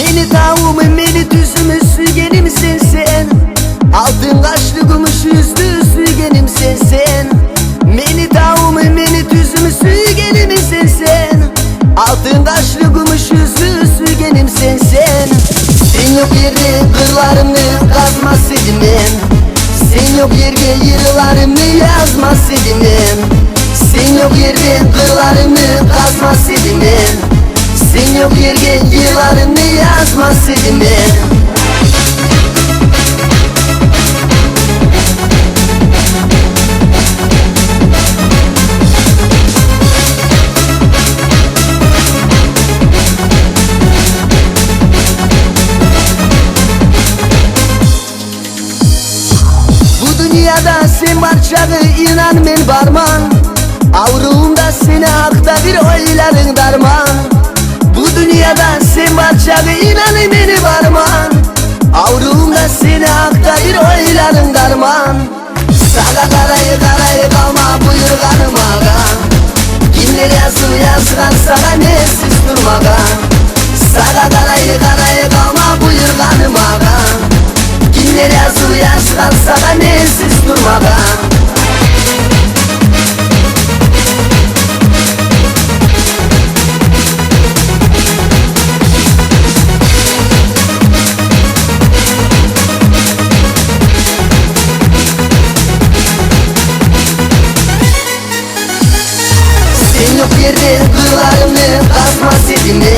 Beni tavuğumu beni tüzümü sügenim sen sen Altın kaşlı gümüş yüzlü sügenim sen sen Beni tavuğumu beni tüzümü sügenim sen sen Altın kaşlı gümüş yüzlü sügenim sen sen yok yerde kırlarımı kazmaz idim ben Sen yok yerde yıllarımı yazmaz idim ben Sen yok yerde kırlarımı kazmaz idim ben Bu dünyada sen parçağı inan men barman Avruğumda seni akta bir oyların darman inan beni barman Avruğumda seni akta bir oyların darman. Sağa karayı karayı kalma buyur kanımaga birdin Duyularımı basma sedimi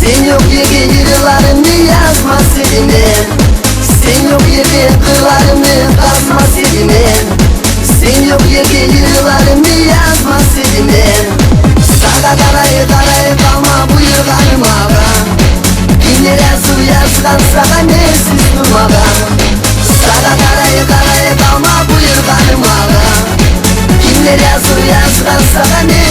Sen yok yerde yıllarımı yazma sedimi Sen yok yerde duyularımı basma sedimi Sen yok yerde yıllarımı yazma sedimi Sana darayı darayı kalma bu yıllarıma Dinlere suya sıkan sıradan nersiz durmadan Sana darayı darayı kalma bu yıllarıma Kimler yazıyor yazdan sana ne